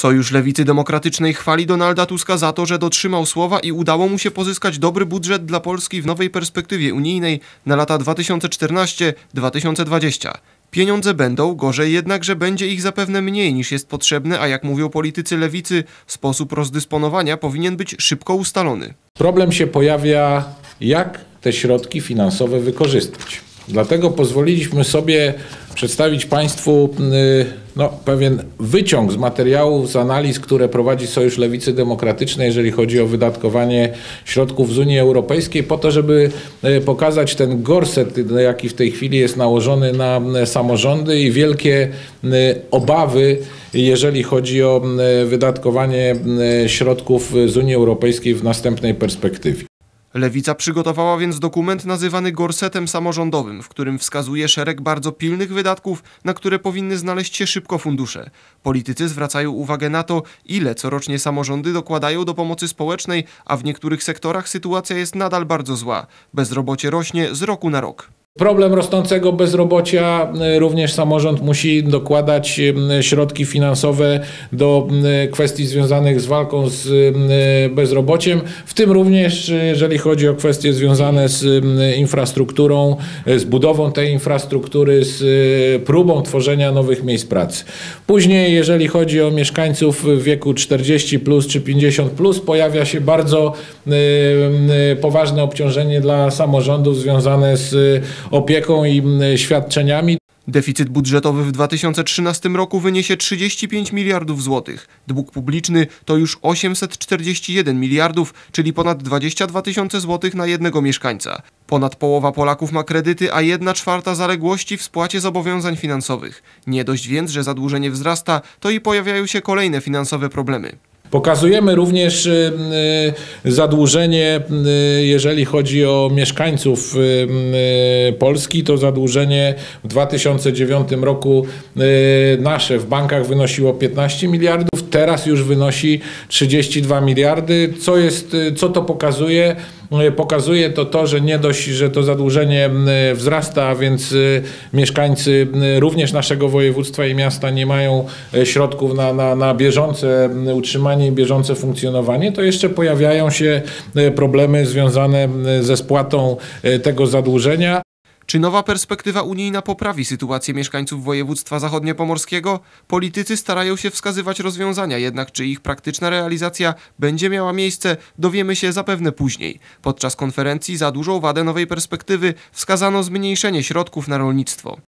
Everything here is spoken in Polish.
Sojusz Lewicy Demokratycznej chwali Donalda Tuska za to, że dotrzymał słowa i udało mu się pozyskać dobry budżet dla Polski w nowej perspektywie unijnej na lata 2014-2020. Pieniądze będą, gorzej jednak, że będzie ich zapewne mniej niż jest potrzebne, a jak mówią politycy lewicy, sposób rozdysponowania powinien być szybko ustalony. Problem się pojawia, jak te środki finansowe wykorzystać. Dlatego pozwoliliśmy sobie przedstawić Państwu y, no, pewien wyciąg z materiałów, z analiz, które prowadzi Sojusz Lewicy Demokratycznej, jeżeli chodzi o wydatkowanie środków z Unii Europejskiej, po to, żeby y, pokazać ten gorset, jaki w tej chwili jest nałożony na y, samorządy i wielkie obawy, jeżeli chodzi o wydatkowanie środków z Unii Europejskiej w następnej perspektywie. Lewica przygotowała więc dokument nazywany gorsetem samorządowym, w którym wskazuje szereg bardzo pilnych wydatków, na które powinny znaleźć się szybko fundusze. Politycy zwracają uwagę na to, ile corocznie samorządy dokładają do pomocy społecznej, a w niektórych sektorach sytuacja jest nadal bardzo zła. Bezrobocie rośnie z roku na rok. Problem rosnącego bezrobocia e, również samorząd musi dokładać e, środki finansowe do e, kwestii związanych z walką z bezrobociem, w tym również jeżeli chodzi o kwestie związane z infrastrukturą, z budową tej infrastruktury, z próbą tworzenia nowych miejsc pracy. Później, jeżeli chodzi o mieszkańców w wieku 40 plus czy 50 plus, pojawia się bardzo poważne obciążenie dla samorządów związane z opieką i świadczeniami. Deficyt budżetowy w 2013 roku wyniesie 35 miliardów złotych. Dług publiczny to już 841 miliardów, czyli ponad 22 tysiące złotych na jednego mieszkańca. Ponad połowa Polaków ma kredyty, a jedna czwarta zaległości w spłacie zobowiązań finansowych. Nie dość więc, że zadłużenie wzrasta, to i pojawiają się kolejne finansowe problemy. Pokazujemy również y, y, zadłużenie, y, jeżeli chodzi o mieszkańców Polski, to zadłużenie w 2009 roku nasze w bankach wynosiło 15 miliardów, teraz już wynosi 32 miliardy. Co, jest, co to pokazuje? Pokazuje to to, że nie dość, że to zadłużenie wzrasta, a więc mieszkańcy również naszego województwa i miasta nie mają środków na, na, na bieżące utrzymanie i bieżące funkcjonowanie, to jeszcze pojawiają się problemy związane ze spłatą tego zadłużenia. Czy nowa perspektywa unijna poprawi sytuację mieszkańców województwa zachodniopomorskiego? Politycy starają się wskazywać rozwiązania, jednak czy ich praktyczna realizacja będzie miała miejsce, dowiemy się zapewne później. Podczas konferencji za dużą wadę nowej perspektywy wskazano zmniejszenie środków na rolnictwo.